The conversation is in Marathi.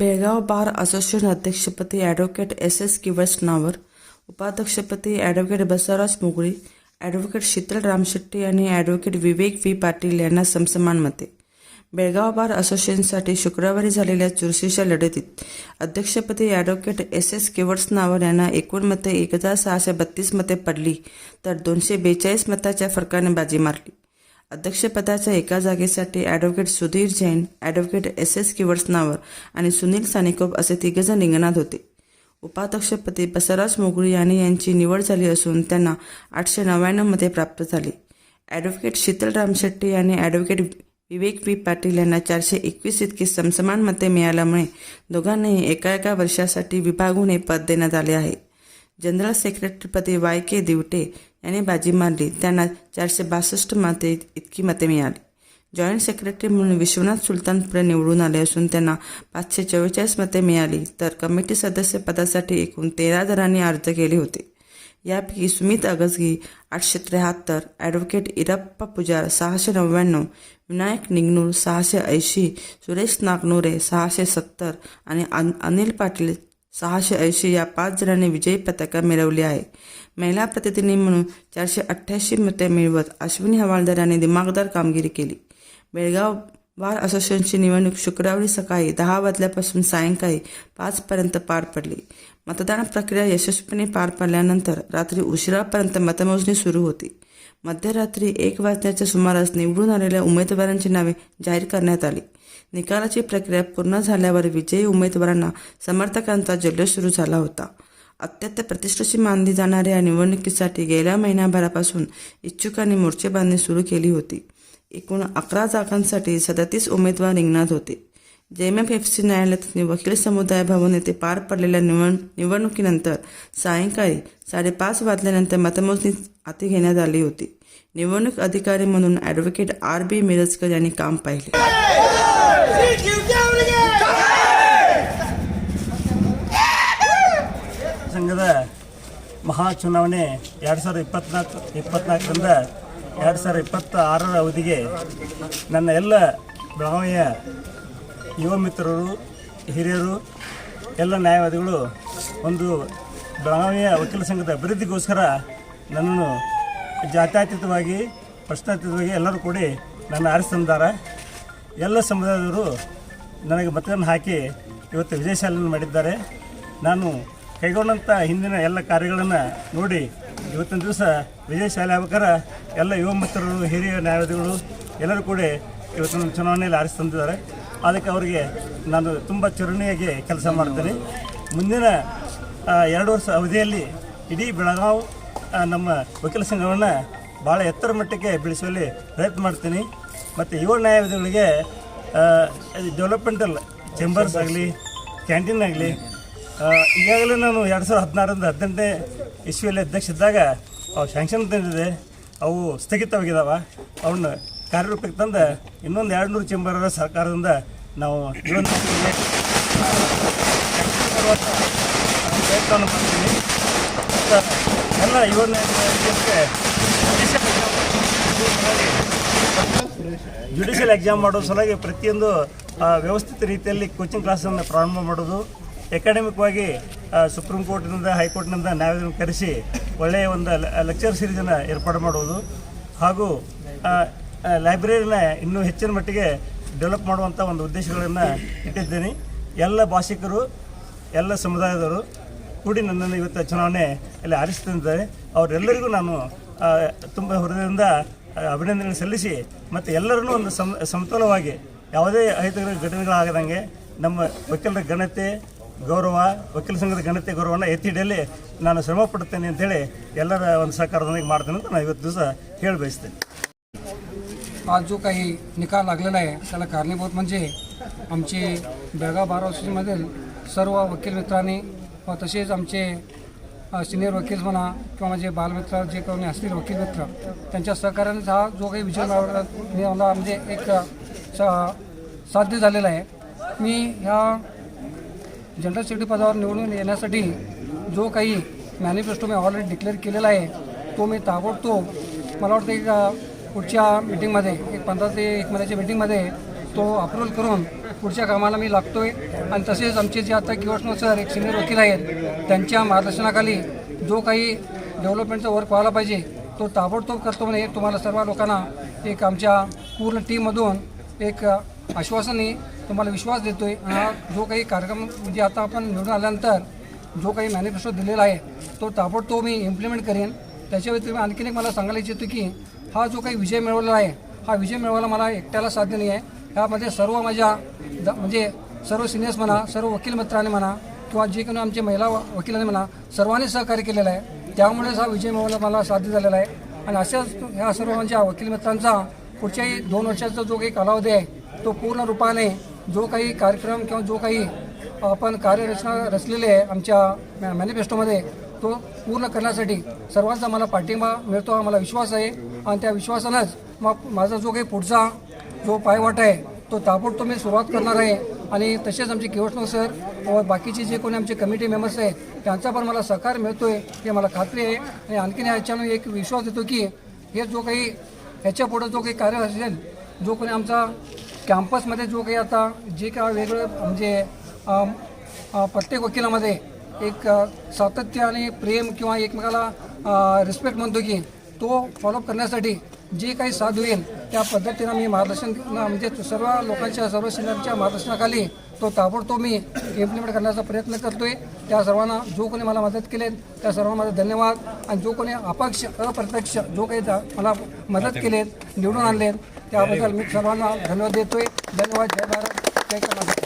बेळगाव बार असोसिएशन अध्यक्षपदी ॲडव्होकेट एस एस किवसनावर उपाध्यक्षपदी ॲडव्होकेट बसवराज मुगळी ॲडव्होकेट शीतल रामशेट्टी आणि ॲडव्होकेट विवेक व्ही. पाटील यांना समसमान मते. बेळगाव बार असोसिएशनसाठी शुक्रवारी झालेल्या चुरशीच्या लढतीत अध्यक्षपदी ॲडव्होकेट एस एस केवट्सनावर यांना एकूण मते एक हजार सहाशे बत्तीस मते पडली तर दोनशे बेचाळीस मताच्या फरकाने बाजी मारली. अध्यक्षपदाच्या एका जागेसाठी advocate Sudhir Jain advocate S S Kivarsanavar आणि सुनील सानिकोप असे तिघजण रिंगणात होते. उपाध्यक्षपदी बसवराज मोगळी यांनी यांची निवड झाली असून त्यांना आठशे नव्याण्णव मते प्राप्त झाली. ॲडव्होकेट शीतल रामशेट्टी आणि ॲडव्होकेट विवेक पी पाटील यांना चारशे एकवीस इतकी समसमान मते मिळाल्यामुळे दोघांनाही एका एका वर्षासाठी विभागून हे पद देण्यात आले आहे. जनरल सेक्रेटरीपदी वाय के दिवटे यांनी बाजी मारली. त्यांना चारशे बासष्ट मते इतकी मते मिळाली. जॉईंट सेक्रेटरी म्हणून विश्वनाथ सुलतानपुरे निवडून आले असून त्यांना पाचशे चव्वेचाळीस मते मिळाली. तर कमिटी सदस्य पदासाठी एकूण तेरा जणांनी अर्ज केले होते. यापैकी सुमित अगसगी आठशे त्र्याहत्तर ॲडव्होकेट इरप्पा पुजार सहाशे नव्याण्णव विनायक निगनूर सहाशे ऐंशी सुरेश नागनोरे सहाशे सत्तर आणि अन अनिल पाटील सहाशे ऐंशी या पाच जणांनी विजयी पताका मिळवली आहे. महिला प्रतिनिधी म्हणून चारशे अठ्ठ्याऐंशी मते मिळवत अश्विनी हवालदाराने दिमागदार कामगिरी केली. बेळगाव बार असोसिएशनची निवडणूक शुक्रवारी सकाळी दहा वाजल्यापासून सायंकाळी पाचपर्यंत पार पडली. मतदान प्रक्रिया यशस्वीपणे पार पडल्यानंतर रात्री उशिरापर्यंत मतमोजणी सुरू होती. मध्यरात्री एक वाजण्याच्या सुमारास निवडून आलेल्या उमेदवारांची नावे जाहीर करण्यात आली. निकालाची प्रक्रिया पूर्ण झाल्यावर विजयी उमेदवारांना समर्थकांचा जल्लोष सुरू झाला होता. अत्यंत प्रतिष्ठेशी मानली जाणाऱ्या या निवडणुकीसाठी गेल्या महिन्याभरापासून इच्छुकांनी मोर्चेबांधणी सुरू केली होती. एकूण अकरा जागांसाठी सदतीस उमेदवार रिंगणात होते. जेएमएफ एफ सी न्यायालयातील वकील समुदाय भवन येथे पार पडलेल्या निवड निवडणुकीनंतर सायंकाळी साडेपाच वाजल्यानंतर मतमोजणी हाती घेण्यात आली होती. निवडणूक अधिकारी म्हणून ॲडव्होकेट आर बी मिरजकर यांनी काम पाहिले. ಸಂಘದ ಮಹಾ ಚುನಾವಣೆ ಎರಡು ಸಾವಿರದ ಇಪ್ಪತ್ನಾಲ್ಕು, ಇಪ್ಪತ್ನಾಲ್ಕರಿಂದ ಎರಡು ಸಾವಿರದ ಇಪ್ಪತ್ತ ಆರರ ಅವಧಿಗೆ ನನ್ನ ಎಲ್ಲ ಬೆಳಗಾವಿಯ ಯುವ ಮಿತ್ರರು, ಹಿರಿಯರು, ಎಲ್ಲ ನ್ಯಾಯವಾದಿಗಳು, ಒಂದು ಬೆಳಗಾವಿಯ ವಕೀಲ ಸಂಘದ ಅಭಿವೃದ್ಧಿಗೋಸ್ಕರ ನನ್ನನ್ನು ಜಾತ್ಯತೀತವಾಗಿ, ಪ್ರಶ್ನಾತೀತವಾಗಿ ಎಲ್ಲರೂ ಕೂಡಿ ನನ್ನ ಆರಿಸ್ತಂದಾರೆ ಎಲ್ಲ ಸಮುದಾಯದವರು ನನಗೆ ಮತವನ್ನು ಹಾಕಿ ಇವತ್ತು ವಿಜಯಶಾಲೆಯನ್ನು ಮಾಡಿದ್ದಾರೆ. ನಾನು ಕೈಗೊಂಡಂಥ ಹಿಂದಿನ ಎಲ್ಲ ಕಾರ್ಯಗಳನ್ನು ನೋಡಿ ಇವತ್ತಿನ ದಿವಸ ವಿಜಯಶಾಲೆ ಆಗ್ಬೇಕಾರ ಎಲ್ಲ ಯುವ ಮಿತ್ರರು, ಹಿರಿಯ ನ್ಯಾಯವಾದಿಗಳು ಎಲ್ಲರೂ ಕೂಡ ಇವತ್ತಿನ ಚುನಾವಣೆಯಲ್ಲಿ ಆರಿಸಿ ತಂದಿದ್ದಾರೆ. ಅದಕ್ಕೆ ಅವರಿಗೆ ನಾನು ತುಂಬ ಚುರುಣಿಯಾಗಿ ಕೆಲಸ ಮಾಡ್ತೇನೆ. ಮುಂದಿನ ಎರಡು ವರ್ಷ ಅವಧಿಯಲ್ಲಿ ಇಡೀ ಬೆಳಗಾವಿ ನಮ್ಮ ವಕೀಲ ಸಂಘವನ್ನು ಭಾಳ ಎತ್ತರ ಮಟ್ಟಕ್ಕೆ ಬೆಳೆಸುವಲ್ಲಿ ಪ್ರಯತ್ನ ಮಾಡ್ತೀನಿ. ಮತ್ತು ಯುವ ನ್ಯಾಯವಾದಿಗಳಿಗೆ ಡೆವಲಪ್ಮೆಂಟಲ್ ಚೇಂಬರ್ಸ್ ಆಗಲಿ ಕ್ಯಾಂಟೀನ್ ಆಗಲಿ ಈಗಾಗಲೇ ನಾನು ಎರಡು ಸಾವಿರದ ಹದಿನಾರರಿಂದ ಹದಿನೆಂಟನೇ ಇಸ್ವಿಯಲ್ಲಿ ಅಧ್ಯಕ್ಷ ಇದ್ದಾಗ, ಅವು ಶಾಂಕ್ಷನ್ ತಂದಿದೆ, ಅವು ಸ್ಥಗಿತವಾಗಿದ್ದಾವೆ ಅವನ್ನ ಕಾರ್ಯರೂಪಕ್ಕೆ ತಂದು ಇನ್ನೊಂದು ಎರಡು ನೂರು ಚೇಂಬರ್ ಸರ್ಕಾರದಿಂದ ನಾವು ಪ್ರಯತ್ನವನ್ನು ಮಾಡ್ತೀನಿ ಎಲ್ಲ ಯುವ ಜುಡಿಷಿಯಲ್ ಎಕ್ಸಾಮ್ ಮಾಡೋ ಸಲುವಾಗಿ ಪ್ರತಿಯೊಂದು ವ್ಯವಸ್ಥಿತ ರೀತಿಯಲ್ಲಿ ಕೋಚಿಂಗ್ ಕ್ಲಾಸನ್ನು ಪ್ರಾರಂಭ ಮಾಡೋದು ಎಕಾಡೆಮಿಕ್ವಾಗಿ ಸುಪ್ರೀಂ ಕೋರ್ಟ್ನಿಂದ ಹೈಕೋರ್ಟ್ನಿಂದ ನ್ಯಾಯಾಲಯವನ್ನು ಕರೆಸಿ ಒಳ್ಳೆಯ ಒಂದು ಲೆಕ್ಚರ್ ಸೀರೀಸನ್ನು ಏರ್ಪಾಡು ಮಾಡುವುದು ಹಾಗೂ ಲೈಬ್ರರಿನ ಇನ್ನೂ ಹೆಚ್ಚಿನ ಮಟ್ಟಿಗೆ ಡೆವಲಪ್ ಮಾಡುವಂಥ ಒಂದು ಉದ್ದೇಶಗಳನ್ನು ಇಟ್ಟಿದ್ದೇನೆ. ಎಲ್ಲ ಭಾಷಿಕರು, ಎಲ್ಲ ಸಮುದಾಯದವರು ಕೂಡಿ ನನ್ನನ್ನು ಇವತ್ತು ಚುನಾವಣೆ ಇಲ್ಲಿ ಆರಿಸ್ತಿದ್ದಾರೆ. ಅವರೆಲ್ಲರಿಗೂ ನಾನು ತುಂಬ ಹೃದಯದಿಂದ ಅಭಿನಂದನೆ ಸಲ್ಲಿಸಿ ಮತ್ತು ಎಲ್ಲರನ್ನೂ ಒಂದು ಸಮ ಸಮತೋಲವಾಗಿ ಯಾವುದೇ ಅಹಿತಕರ ಘಟನೆಗಳಾಗದಂಗೆ ನಮ್ಮ ವಕೀಲರ ಘನತೆ ಗೌರವ ವಕೀಲ ಸಂಘದ ಘನತೆ ಗೌರವವನ್ನು ಎತ್ತಿ ಹಿಡಿಯಲಿ ನಾನು ಶ್ರಮ ಪಡುತ್ತೇನೆ ಅಂತೇಳಿ ಎಲ್ಲರ ಒಂದು ಸಹಕಾರದೊಂದಿಗೆ ಮಾಡ್ತೇನೆ ಅಂತ ನಾನು ಇವತ್ತು ದಿವಸ ಹೇಳಿ ಬಯಸ್ತೇನೆ आज जो काही निकाल लागलेला आहे त्याला कारणीभूत म्हणजे आमचे बेळगाव बार ऑफिसमधील सर्व वकील मित्रांनी व तसेच आमचे सिनियर वकील म्हणा किंवा माझे बालमित्र जे कोणी असतील वकील मित्र त्यांच्या सहकार्याने हा जो काही विजय मिळवला म्हणजे एक साध्य झालेला आहे. मी ह्या जनरल सेक्रेटरी पदावर निवडून येण्यासाठी जो काही मॅनिफेस्टो मी ऑलरेडी डिक्लेअर केलेला आहे तो मी ताबडतोब मला वाटतं एक पुढच्या मिटिंगमध्ये एक पंधरा ते एक महिन्याच्या मिटिंगमध्ये तो अप्रूव्हल करून पुढच्या कामाला मी लागतोय. आणि तसेच आमचे जे आता किवसनो सर एक सिनियर वकील आहेत त्यांच्या मार्गदर्शनाखाली जो काही डेव्हलपमेंटचा वर्क व्हायला पाहिजे तो ताबडतोब करतो म्हणे. तुम्हाला सर्व लोकांना एक आमच्या पूर्ण टीममधून एक आश्वासने तुम्हाला विश्वास देतोय. आहे हा जो काही कार्यक्रम म्हणजे आता आपण निवडून आल्यानंतर जो काही मॅनिफेस्टो दिलेला आहे तो ताबडतोब मी इम्प्लिमेंट करेन. त्याच्या व्यतिरिक्त आणखीन एक मला सांगायला इच्छितो की हा जो काही विजय मिळवलेला आहे हा विजय मिळवायला मला एकट्याला साध्य नाही आहे. ह्यामध्ये सर्व माझ्या म्हणजे सर्व सिनियर्स म्हणा सर्व वकील मित्रांनी म्हणा किंवा जे कोणी आमचे महिला वकिलांनी म्हणा सर्वांनी सहकार्य केलेलं आहे. त्यामुळेच हा विजय मिळवायला मला साध्य झालेला आहे. आणि अशाच ह्या सर्व म्हणजे माझ्या वकील मित्रांचा पुढच्याही दोन वर्षाचा जो काही कालावधी आहे तो पूर्ण रूपाने जो काही कार्यक्रम किंवा जो काही आपण कार्यरचना रचलेली आहे आमच्या मॅ मॅनिफेस्टोमध्ये तो पूर्ण करण्यासाठी सर्वांचा मला पाठिंबा मिळतो हा मला विश्वास आहे. आणि त्या विश्वासानंच मग माझा जो काही पुढचा जो पायवाट आहे तो ताबडतोब मी सुरुवात करणार आहे. आणि तसेच आमचे किवटनो सर व बाकीचे जे कोणी आमचे कमिटी मेंबर्स आहेत त्यांचा पण मला सहकार मिळतो आहे हे मला खात्री आहे. आणि आणखीन याच्यानं एक विश्वास देतो की हे जो काही ह्याच्या पुढं जो काही कार्य असेल जो कोणी आमचा कॅम्पसमध्ये जो काही आता जे काय वेगळं म्हणजे प्रत्येक वकिलामध्ये एक सातत्य आणि प्रेम किंवा एकमेकाला रिस्पेक्ट म्हणतो की तो फॉलोअप करण्यासाठी जे काही साधू होईल त्या पद्धतीनं मी मार्गदर्शन म्हणजे सर्व लोकांच्या सर्व सिनियरच्या मार्गदर्शनाखाली तो ताबडतोब मी इम्प्लिमेंट करण्याचा प्रयत्न करतोय. त्या सर्वांना जो कोणी मला मदत केली त्या सर्वांना माझा धन्यवाद. आणि जो कोणी अपक्ष अप्रत्यक्ष जो काही मला मदत केलेत निवडून आणलेत त्याबद्दल मी सर्वांना धन्यवाद देतोय. धन्यवाद. जय भारत. जय कर्नाटक.